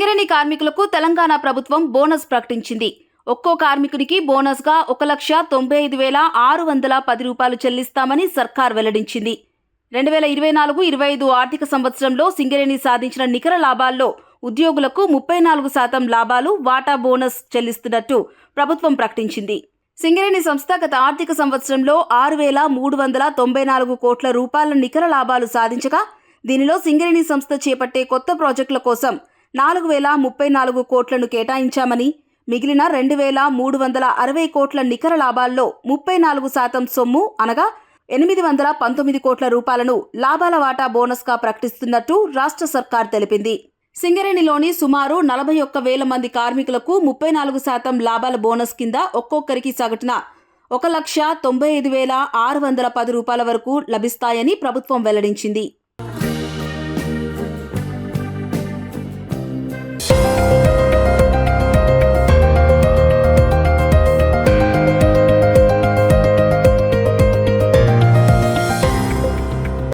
కార్మికులకు తెలంగాణ ప్రభుత్వం బోనస్ ప్రకటించింది. ఒక్కో కార్మికునికి బోనస్గా ఒక లక్ష తొంభై ఐదు వేల ఆరు వందల పది రూపాయలు చెల్లిస్తామని సర్కార్ వెల్లడించింది. రెండు వేల ఇరవై నాలుగు ఇరవై ఐదు ఆర్థిక సంవత్సరంలో సింగరేణి సాధించిన నికర లాభాల్లో ఉద్యోగులకు ముప్పై నాలుగు శాతం లాభాలు వాటా బోనస్ చెల్లిస్తున్నట్టు ప్రభుత్వం ప్రకటించింది. సింగరేణి సంస్థ గత ఆర్థిక సంవత్సరంలో ఆరు వేల మూడు వందల తొంభై నాలుగు కోట్ల రూపాయల నికర లాభాలు సాధించగా దీనిలో సింగరేణి సంస్థ చేపట్టే కొత్త ప్రాజెక్టుల కోసం నాలుగు వేల ముప్పై నాలుగు కోట్లను కేటాయించామని మిగిలిన రెండు వేల మూడు వందల అరవై కోట్ల నికర లాభాల్లో ముప్పై నాలుగు శాతం సొమ్ము అనగా ఎనిమిది వందల పంతొమ్మిది కోట్ల రూపాయలను లాభాల వాటా బోనస్గా ప్రకటిస్తున్నట్టు రాష్ట్ర సర్కార్ తెలిపింది. సింగరేణిలోని సుమారు నలభై ఒక్క వేల మంది కార్మికులకు ముప్పై నాలుగు శాతం లాభాల బోనస్ కింద ఒక్కొక్కరికి సగటున ఒక లక్ష తొంభై ఐదు వేల ఆరు వందల పది రూపాయల వరకు లభిస్తాయని ప్రభుత్వం వెల్లడించింది.